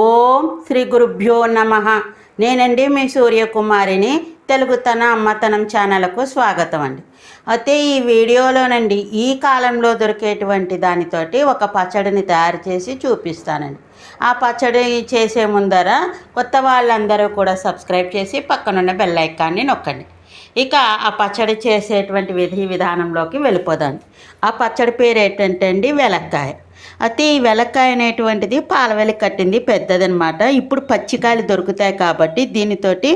ఓం శ్రీ గురుభ్యో నమ. నేనండి మీ సూర్యకుమారిని తెలుగు తన అమ్మతనం ఛానల్కు స్వాగతం అండి. అయితే ఈ వీడియోలోనండి ఈ కాలంలో దొరికేటువంటి దానితోటి ఒక పచ్చడిని తయారు చేసి చూపిస్తానండి. ఆ పచ్చడి చేసే ముందర కొత్త వాళ్ళందరూ కూడా సబ్స్క్రైబ్ చేసి పక్కనున్న బెల్ ఐకాన్ని నొక్కండి. ఇక ఆ పచ్చడి చేసేటువంటి విధి విధానంలోకి వెళ్ళిపోదాం. ఆ పచ్చడి పేరు ఏంటంటే అండి వెలక్కాయ. అయితే ఈ వెలక్కాయ అనేటువంటిది పాల పాలవెలి కట్టింది పెద్దదనమాట. ఇప్పుడు పచ్చికాయలు దొరుకుతాయి కాబట్టి దీనితోటి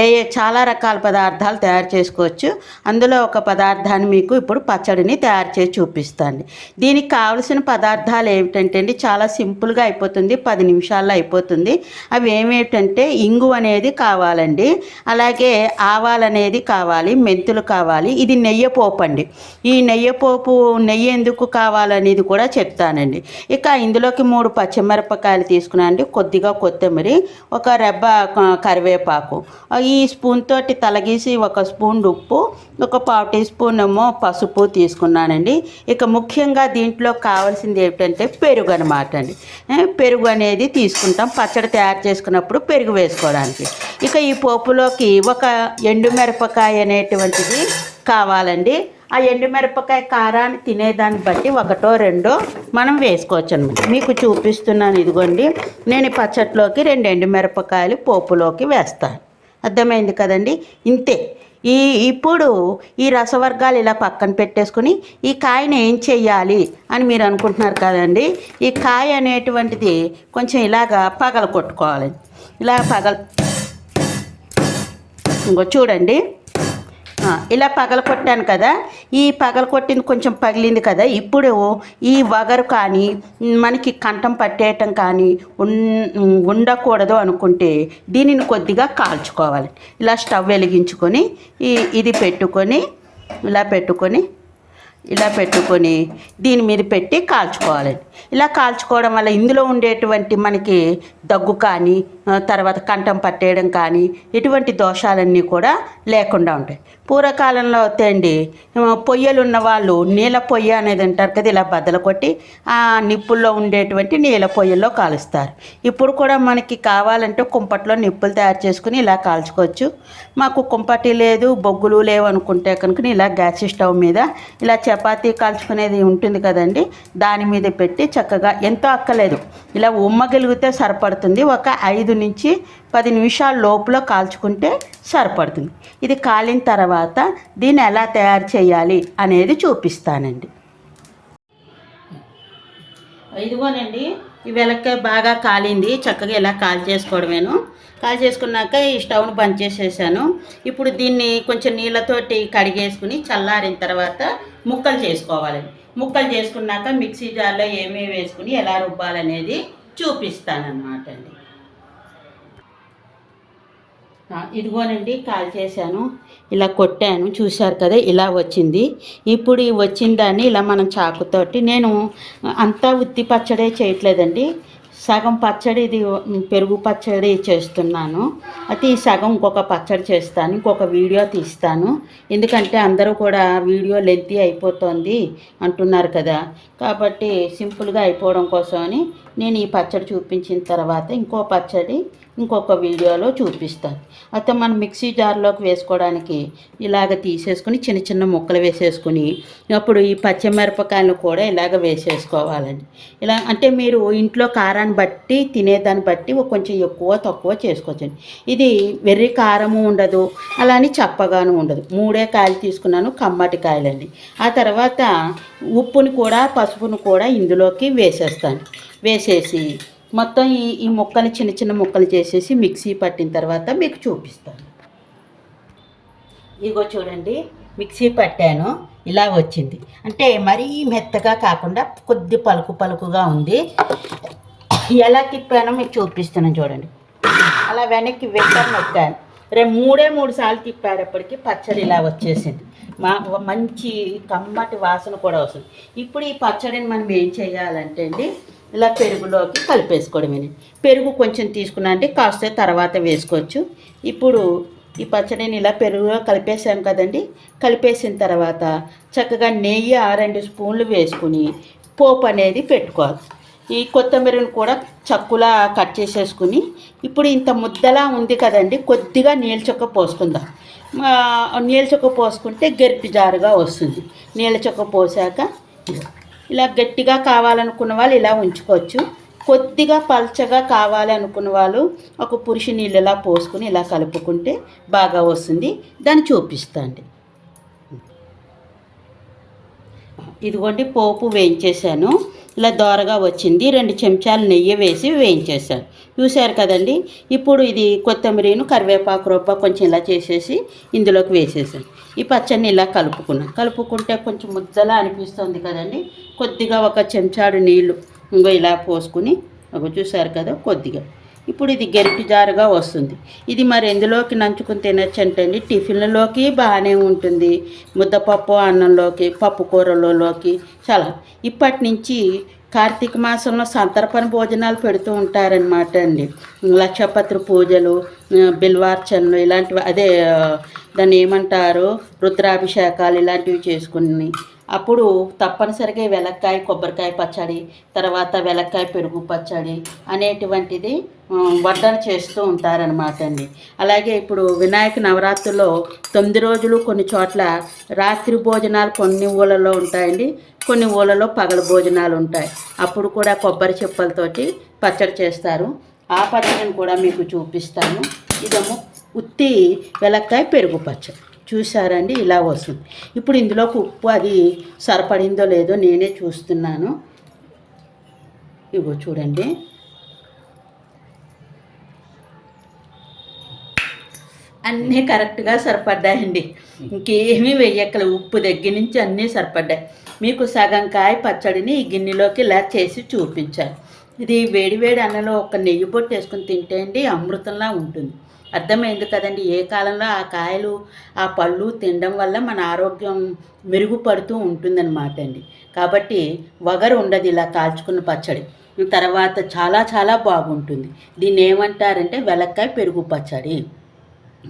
ఏ ఏ చాలా రకాల పదార్థాలు తయారు చేసుకోవచ్చు. అందులో ఒక పదార్థాన్ని మీకు ఇప్పుడు పచ్చడిని తయారు చేసి చూపిస్తాను. దీనికి కావలసిన పదార్థాలు ఏమిటంటే అండి చాలా సింపుల్గా అయిపోతుంది పది నిమిషాల్లో అయిపోతుంది. అవి ఏమిటంటే ఇంగు అనేది కావాలండి అలాగే ఆవాలు అనేది కావాలి మెంతులు కావాలి. ఇది నెయ్యి పోపు అండి. ఈ నెయ్యి పోపు నెయ్యి ఎందుకు కావాలనేది కూడా చెప్తానండి. ఇక ఇందులోకి మూడు పచ్చిమిరపకాయలు తీసుకున్నాండి కొద్దిగా కొత్తిమీర ఒక రెబ్బ కరివేపాకు. ఈ స్పూన్ తోటి తలగీసి ఒక స్పూన్ ఉప్పు ఒక పావు టీ స్పూన్ ఏమో పసుపు తీసుకున్నానండి. ఇక ముఖ్యంగా దీంట్లో కావాల్సింది ఏమిటంటే పెరుగు అనమాట అండి. పెరుగు అనేది తీసుకుంటాం. పచ్చడి తయారు చేసుకున్నప్పుడు పెరుగు వేసుకోవడానికి. ఇక ఈ పోపులోకి ఒక ఎండుమిరపకాయ అనేటువంటిది కావాలండి. ఆ ఎండుమిరపకాయ కారాన్ని తినేదాన్ని బట్టి ఒకటో రెండో మనం వేసుకోవచ్చు అనమాట మీకు చూపిస్తున్నాను ఇదిగోండి. నేను ఈ పచ్చట్లోకి రెండు ఎండుమిరపకాయలు పోపులోకి వేస్తాను. అర్థమైంది కదండి? ఇంతే. ఈ ఇప్పుడు ఈ రసవర్గాలు ఇలా పక్కన పెట్టేసుకుని ఈ కాయని ఏం చెయ్యాలి అని మీరు అనుకుంటున్నారు కదండి? ఈ కాయ అనేటువంటిది కొంచెం ఇలాగా పగల కొట్టుకోవాలి ఇలా పగల ఇంకో చూడండి. ఇలా పగల కొట్టాను కదా ఈ పగల కొట్టింది కొంచెం పగిలింది కదా ఇప్పుడు ఈ వగరు కానీ మనకి కంఠం పట్టేయటం కానీ ఉండకూడదు అనుకుంటే దీనిని కొద్దిగా కాల్చుకోవాలి. ఇలా స్టవ్ వెలిగించుకొని ఈ ఇది పెట్టుకొని ఇలా పెట్టుకొని ఇలా పెట్టుకొని దీని మీద పెట్టి కాల్చుకోవాలి. ఇలా కాల్చుకోవడం వల్ల ఇందులో ఉండేటువంటి మనకి దగ్గు కానీ తర్వాత కంఠం పట్టేయడం కానీ ఇటువంటి దోషాలన్నీ కూడా లేకుండా ఉంటాయి. పూర్వకాలంలో అయితే అండి పొయ్యలు ఉన్న వాళ్ళు నీళ్ళ పొయ్య అనేది అంటారు కదా ఇలా బద్దలు కొట్టి ఆ నిప్పుల్లో ఉండేటువంటి నీళ్ళ పొయ్యల్లో కాలుస్తారు. ఇప్పుడు కూడా మనకి కావాలంటే కుంపట్లో నిప్పులు తయారు చేసుకుని ఇలా కాల్చుకోవచ్చు. మాకు కుంపటి లేదు బొగ్గులు లేవు అనుకుంటే కనుక ఇలా గ్యాస్ స్టవ్ మీద ఇలా చపాతీ కాల్చుకునేది ఉంటుంది కదండి దాని మీద పెట్టి చక్కగా ఎంతో అక్కలేదు ఇలా ఉమ్మగలిగితే సరిపడుతుంది. ఒక ఐదు నుంచి పది నిమిషాల లోపల కాల్చుకుంటే సరిపడుతుంది. ఇది కాలిన తర్వాత దీన్ని ఎలా తయారు చేయాలి అనేది చూపిస్తానండి. ఇదిగోనండి ఈ వెలక్కాయ బాగా కాలింది. చక్కగా ఇలా కాల్ చేసుకోవడమేను. కాల్ చేసుకున్నాక ఈ స్టవ్ను బంద్ చేసేసాను. ఇప్పుడు దీన్ని కొంచెం నీళ్ళతోటి కడిగేసుకుని చల్లారిన తర్వాత ముక్కలు చేసుకోవాలండి. ముక్కలు చేసుకున్నాక మిక్సీ జార్లో ఏమేమి వేసుకుని ఎలా రుబ్బాలనేది చూపిస్తానన్నమాట అండి ఆ, ఇదిగోనండి కాల్ చేశాను. ఇలా కొట్టాను. చూశారు కదా ఇలా వచ్చింది. ఇప్పుడు ఈ వచ్చిన దాన్ని ఇలా మనం చాకుతోటి నేను అంతా ఉత్తి పచ్చడే చేయట్లేదండి. సగం పచ్చడి ఇది పెరుగు పచ్చడి చేస్తున్నాను. అయితే ఈ సగం ఇంకొక పచ్చడి చేస్తాను ఇంకొక వీడియో తీస్తాను. ఎందుకంటే అందరూ కూడా వీడియో లెంతీ అయిపోతుంది అంటున్నారు కదా. కాబట్టి సింపుల్గా అయిపోవడం కోసమని నేను ఈ పచ్చడి చూపించిన తర్వాత ఇంకో పచ్చడి ఇంకొక వీడియోలో చూపిస్తాను. అయితే మనం మిక్సీ జార్లోకి వేసుకోవడానికి ఇలాగ తీసేసుకుని చిన్న చిన్న ముక్కలు వేసేసుకుని అప్పుడు ఈ పచ్చిమిరపకాయలు కూడా ఇలాగ వేసేసుకోవాలండి. ఇలా అంటే మీరు ఇంట్లో కారాన్ని బట్టి తినేదాన్ని బట్టి కొంచెం ఎక్కువ తక్కువ చేసుకోవచ్చండి. ఇది వెర్రి కారము ఉండదు అలా అని చప్పగాను ఉండదు. మూడే కాయలు తీసుకున్నాను కమ్మటి కాయలండి. ఆ తర్వాత ఉప్పుని కూడా పసుపును కూడా ఇందులోకి వేసేస్తాను. వేసేసి మొత్తం ఈ ఈ ముక్కలు చిన్న చిన్న ముక్కలు చేసేసి మిక్సీ పట్టిన తర్వాత మీకు చూపిస్తాను. ఇదిగో చూడండి మిక్సీ పట్టాను ఇలా వచ్చింది. అంటే మరీ మెత్తగా కాకుండా కొద్ది పలుకు పలుకుగా ఉంది. ఎలా తిప్పానో మీకు చూపిస్తున్నాను చూడండి. అలా వెనక్కి వెంటనే నొక్కాను. రే మూడే మూడు సార్లు తిప్పేటప్పటికి పచ్చడి ఇలా వచ్చేసింది. మా మంచి కమ్మటి వాసన కూడా వస్తుంది. ఇప్పుడు ఈ పచ్చడిని మనం ఏం చేయాలంటే అండి ఇలా పెరుగులోకి కలిపేసుకోవడమే పెరుగు కొంచెం తీసుకున్నా అంటే కాస్త తర్వాత వేసుకోవచ్చు. ఇప్పుడు ఈ పచ్చడిని ఇలా పెరుగులో కలిపేసాం కదండి. కలిపేసిన తర్వాత చక్కగా నెయ్యి ఆ రెండు స్పూన్లు వేసుకుని పోపు అనేది పెట్టుకోవాలి. ఈ కొత్తిమీరను కూడా చక్కులా కట్ చేసేసుకుని ఇప్పుడు ఇంత ముద్దలా ఉంది కదండి కొద్దిగా నీళ్ళ చొక్క పోసుకుందాం. నీళ్ళ చొక్క పోసుకుంటే గరిపి జారుగా వస్తుంది. నీళ్ళ చొక్క పోసాక ఇలా గట్టిగా కావాలనుకున్న వాళ్ళు ఇలా ఉంచుకోవచ్చు. కొద్దిగా పల్చగా కావాలి అనుకున్న వాళ్ళు ఒక పురుషు నీళ్ళు ఇలా పోసుకుని ఇలా కలుపుకుంటే బాగా వస్తుంది. దాన్ని చూపిస్తాండి. ఇదిగోండి పోపు వేయించేసాను ఇలా దోరగా వచ్చింది. రెండు చెంచాలు నెయ్యి వేసి వేయించేసాను చూశారు కదండి? ఇప్పుడు ఇది కొత్తిమీరను కరివేపాకు రొప్ప కొంచెం ఇలా చేసేసి ఇందులోకి వేసేసాను ఈ పచ్చడిని ఇలా కలుపుకున్నాను కలుపుకుంటే కొంచెం ముద్దలా అనిపిస్తుంది కదండి? కొద్దిగా ఒక చెంచాడు నీళ్ళు ఇంకో ఇలా పోసుకుని ఒక చూశారు కదా కొద్దిగా. ఇప్పుడు ఇది గరిటి జారుగా వస్తుంది. ఇది మరి ఎందులోకి నంచుకుని తినచ్చు అంటే అండి టిఫిన్లలోకి బాగానే ఉంటుంది. ముద్దపప్పు అన్నంలోకి పప్పు కూరలలోకి చాలా. ఇప్పటి నుంచి కార్తీక మాసంలో సంతర్పణ భోజనాలు పెడుతూ ఉంటారనమాట అండి. లక్షపత్రి పూజలు బిల్వార్చనలు ఇలాంటివి అదే దాన్ని ఏమంటారు? రుద్రాభిషేకాలు ఇలాంటివి చేసుకుని అప్పుడు తప్పనిసరిగా వెలక్కాయ కొబ్బరికాయ పచ్చడి తర్వాత వెలక్కాయ పెరుగు పచ్చడి అనేటువంటిది వడ్డన చేస్తూ ఉంటారనమాట అండి. అలాగే ఇప్పుడు వినాయక నవరాత్రుల్లో తొమ్మిది రోజులు కొన్ని చోట్ల రాత్రి భోజనాలు కొన్ని ఊళ్ళలో ఉంటాయండి కొన్ని ఊళ్ళలో పగల భోజనాలు ఉంటాయి. అప్పుడు కూడా కొబ్బరి చెప్పలతోటి పచ్చడి చేస్తారు. ఆ పచ్చడిని కూడా మీకు చూపిస్తాను. ఇదేమో ఉత్తి వెలక్కాయ పెరుగు పచ్చడి. చూసారండి ఇలా వస్తుంది. ఇప్పుడు ఇందులోకి ఉప్పు అది సరిపడిందో లేదో నేనే చూస్తున్నాను. ఇగో చూడండి. అన్నీ కరెక్ట్గా సరిపడ్డాయండి. ఇంకేమీ వెయ్యక్కల ఉప్పు దగ్గర నుంచి అన్నీ సరిపడ్డాయి. మీకు సగం కాయ పచ్చడిని ఈ గిన్నెలోకి ఇలా చేసి చూపించాను ఇది వేడివేడి అన్నలో ఒక నెయ్యి బొట్టు వేసుకుని తింటే అండి అమృతంలా ఉంటుంది. అర్థమైంది కదండి. ఏ కాలంలో ఆ కాయలు ఆ పళ్ళు తినడం వల్ల మన ఆరోగ్యం మెరుగుపడుతూ ఉంటుందన్నమాట అండి. కాబట్టి వగరు ఉండదు ఇలా కాల్చుకున్న పచ్చడి. తర్వాత చాలా చాలా బాగుంటుంది. దీన్ని ఏమంటారంటే వెలక్కాయ పెరుగు పచ్చడి.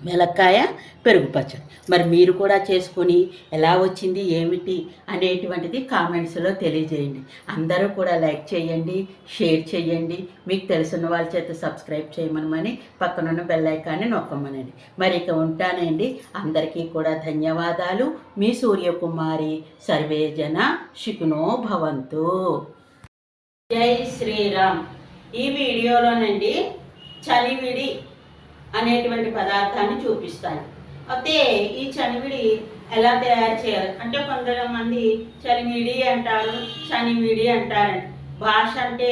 మిలక్కాయ పెరుగు పచ్చడి. మరి మీరు కూడా చేసుకొని ఎలా వచ్చింది ఏమిటి అనేటువంటిది కామెంట్స్లో తెలియజేయండి. అందరూ కూడా లైక్ చేయండి షేర్ చేయండి. మీకు తెలిసిన వాళ్ళ చేత సబ్స్క్రైబ్ చేయమనమని పక్కనున్న బెల్లైకాన్ని నొక్కమనండి. మరి ఇక ఉంటానండి. అందరికీ కూడా ధన్యవాదాలు. మీ సూర్యకుమారి సర్వేజన శికునో భవంతు. జై శ్రీరామ్. ఈ వీడియోలోనండి చలివిడి అనేటువంటి పదార్థాన్ని చూపిస్తాయి అయితే ఈ చనివిడి ఎలా తయారు చేయాలి? అంటే కొంతమంది చనిమిడి అంటారు చనివిడి అంటారండి భాష అంటే